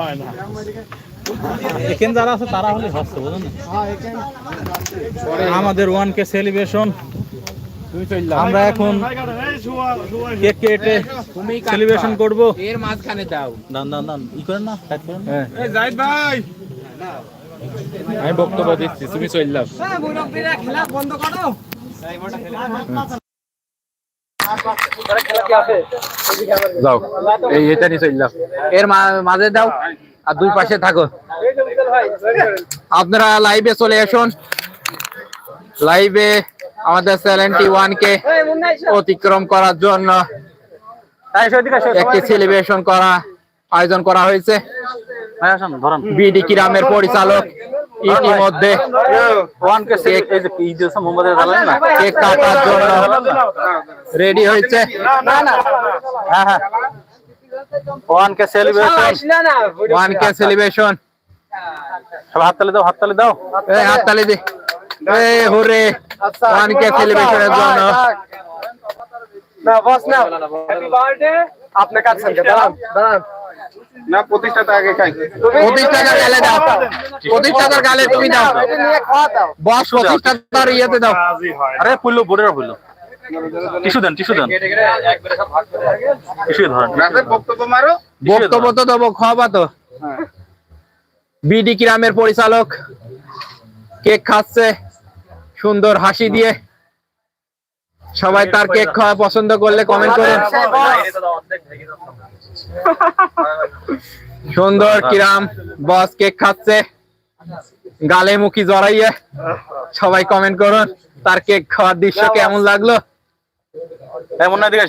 হয় না। এখানে যারা আছে তারা হলে হচ্ছে বুঝলেন আমাদের ওয়ান কে সেলিব্রেশন আমরা এখন কেক কেটে সেলিব্রেশন করব। এর মাঝখানে দাও দান দান দান। ই করেন না করেন জাহিদ ভাই! আমি বক্তব্য দিচ্ছি তুমি চললাম যাও এই এটা নিয়ে চললাম এর মাঝে দাও আর দুই পাশে থাকো। আপনারা লাইভে চলে আসুন। লাইভে আমাদের চ্যানেলটি ওয়ান কে অতিক্রম করার জন্য একটি সেলিব্রেশন করা আয়োজন করা হয়েছে। বিডি কিরামের পরিচালক। ইতিমধ্যে ওয়ান কে কেক এই যে কি দিয়েছে মোমবাতি জ্বালালেন না কেক কাটার জন্য রেডি হয়েছে হ্যাঁ হ্যাঁ one K celebration one K celebration সব হাততালি দাও হাততালি দাও এই হাততালি দি এই হুরে ওয়ান কে সেলিব্রেশনের জন্য না প্রতিষ্ঠাতা আগে খাই। প্রতিষ্ঠাতার গালে দাও। প্রতিষ্ঠাতার গালে তুমি দাও। বস প্রতিষ্ঠাতার ইয়েতে দাও। আরে পুল্লু বোর্ডের পুল্লু টিস্যু দেন টিস্যু দেন। টিস্যু ধরেন। বক্তব্য মারো। বক্তব্য তো দেবো খাওয়াবা তো। বিডি কিরামের পরিচালক কেক খাচ্ছে সুন্দর হাসি দিয়ে। সবাই তার কেক খাওয়া পছন্দ করলে কমেন্ট করুন। সুন্দর কিরাম বস কেক খাচ্ছে। গালে মুখি জড়াইয়ে সবাই কমেন্ট করুন তার কেক খাওয়ার দৃশ্য কেমন লাগল? এমন না দিকে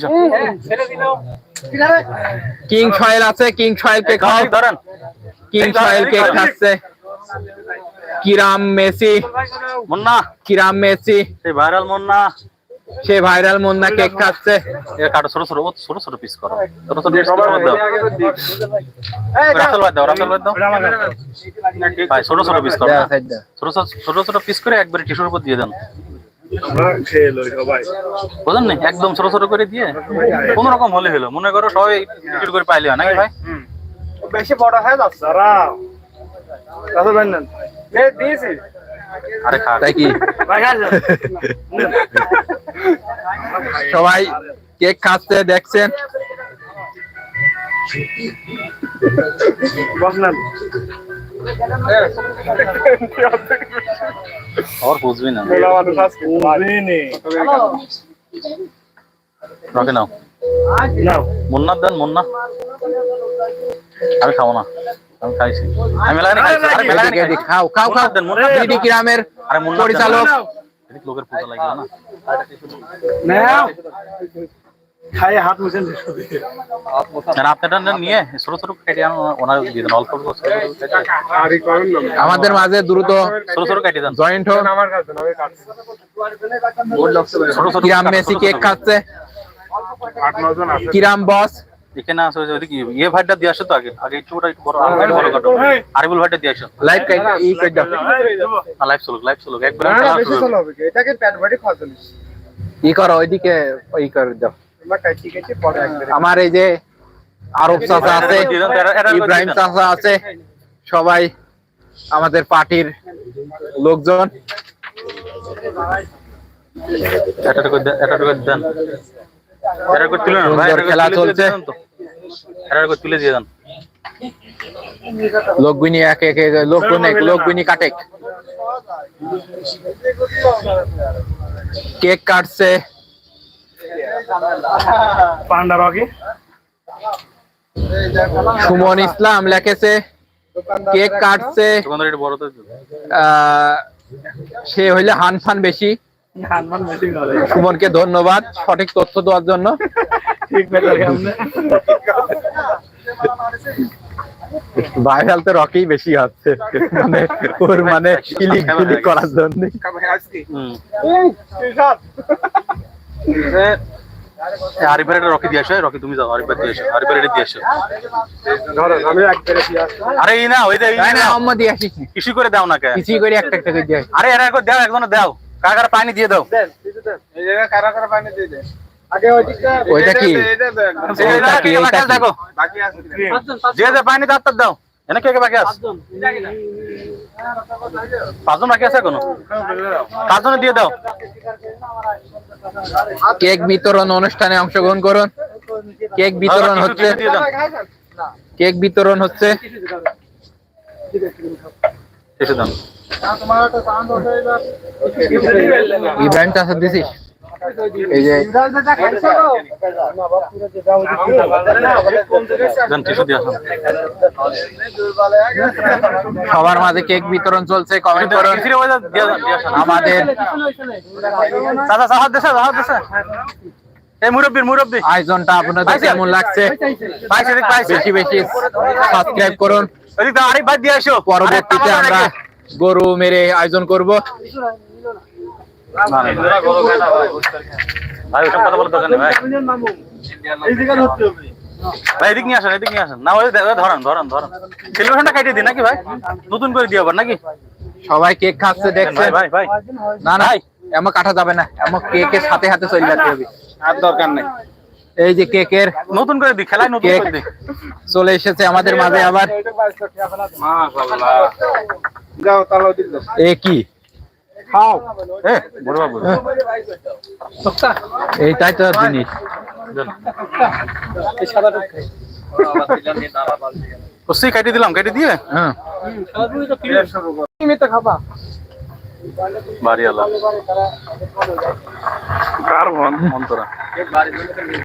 কিং সয়েল আছে কিং সয়েল কেক খাও। ধরেন। কিং সয়েল কেক খাচ্ছে। কিরাম মেসি। মুন্না। কিরাম মেসি। ভাইরাল মুন্না। সে ভাইরাল মুন্না কেক খাচ্ছে। এ কাটো ছোট ছোট ছোট ছোট পিস করো। ছোট ছোট পিস করে দাও। রাসেল ভাই দাও রাসেল ভাই দাও। ভাই ছোট ছোট পিস করো। ছোট ছোট ছোট ছোট পিস করে একবারে টিস্যুর উপর দিয়ে দেন। খেয়ে বুঝলেন না একদম ছোট ছোট করে দিয়ে। কোন রকম হলে হলো। মনে করো সবাই টিস্যুর করে পাইলে হয় নাকি ভাই? বেশি বড় হয়ে যাচ্ছে। দাঁড়াও। রাসেল ভাই নেন। দিয়েছি। আরে খা তাই কি? সবাই কেক খাচ্ছে দেখছেন? আর বুঝবি না। নাও। মুন্না দেন মুন্না। আমি খাব না। খাও খাও খাও। পরিচালক। লোকের পূজা না। হাত মুছেন নিয়ে ছোট ছোট কেটে ওনার দিয়ে দেন। অল্প আমাদের মাঝে দ্রুত ছোট ছোট কেটে দেন। জয়েন্ট হোক। আমার কাছে আমি কাটছি। ছোট ছোট কিরাম মেসি কেক খাচ্ছে। কিরাম বস। এখানে আছে ওই যে ওদিকে ইয়ে ভাইটা দিয়ে আসো তো আগে আগে একটু ওটা একটু বড় বড় কাটো আরিবুল ভাইটা দিয়ে আসো। লাইভ কাইট ই কাইট দাও না লাইভ চলুক লাইভ চলুক একবার না বেশি চলো হবে এটাকে খাওয়া ই করো ওইদিকে ই করে দাও। আমার এই যে আরব চাচা আছে ইব্রাহিম চাচা আছে সবাই আমাদের পার্টির লোকজন। এটা করে দেন। খেলা চলছে। তুলে দিয়ে দেন। লোকগুনি এক এক লোকগুনি কাটেক কেক কাটছে। পান্ডা রকি সুমন ইসলাম লেখেছে কেক কাটছে। সে হইলে হানফান বেশি। সুমনকে ধন্যবাদ সঠিক তথ্য দেওয়ার জন্য। ভাইরাল তো রকি বেশি হচ্ছে। মানে ওর মানে ক্লিক ক্লিক করার জন্য। আরিফের একটা রকি দিয়ে আসো রকি তুমি যাও আরিফের দিয়ে আসো আরিফের এটা আসো। আরে এই না ওই না দিয়ে আসিস। করে দাও না কে? করে একটা একটা করে দিয়ে। আরে এরা করে দাও একজনে দাও। কাকার পানি দিয়ে দাও। ওইটা কি? যে যে পানি তার তার দাও। এনে কে কে বাকি আছে? পাঁচজন। বাকি আছে এখনও? পাঁচজনে দিয়ে দাও। কেক বিতরণ অনুষ্ঠানে অংশগ্রহণ করুন। কেক বিতরণ হচ্ছে। কেক বিতরণ হচ্ছে। এসে দাও। দিছিস এই যে সবার মাঝে কেক বিতরণ চলছে কমেন্ট করুন। আমাদের আয়োজনটা আপনাদের কেমন লাগছে? বেশি বেশি সাবস্ক্রাইব করুন। পরবর্তীতে আমরা গরু মেরে আয়োজন করব। না, না, না। ভাই ওসব কথা বলার দরকার নেই ভাই। ভাই। এদিক নিয়ে আসেন এদিক নিয়ে আসেন। না ওই ধরেন ধরেন ধরেন। সেলিব্রেশনটা কাটিয়ে দিন নাকি ভাই? নতুন করে দিয়ে আবার নাকি? সবাই কেক খাচ্ছে ভাই দেখছেন? ভাই ভাই। না না এমন কাটা যাবে না এমন কেকের সাথে হাতে চলে যেতে হবে। আর দরকার নেই। এই যে কেকের নতুন করে খেলায় নতুন করে চলে এসেছে আমাদের মাঝে আবার। মাশাআল্লাহ। এ কি? খাও। এ বড় বাবু। এইটাই তো জিনিস। দেন। কষি দিলাম কেটে দিয়ে? হ্যাঁ। খাবা? বাড়ি আলা কার মন মন্তরা?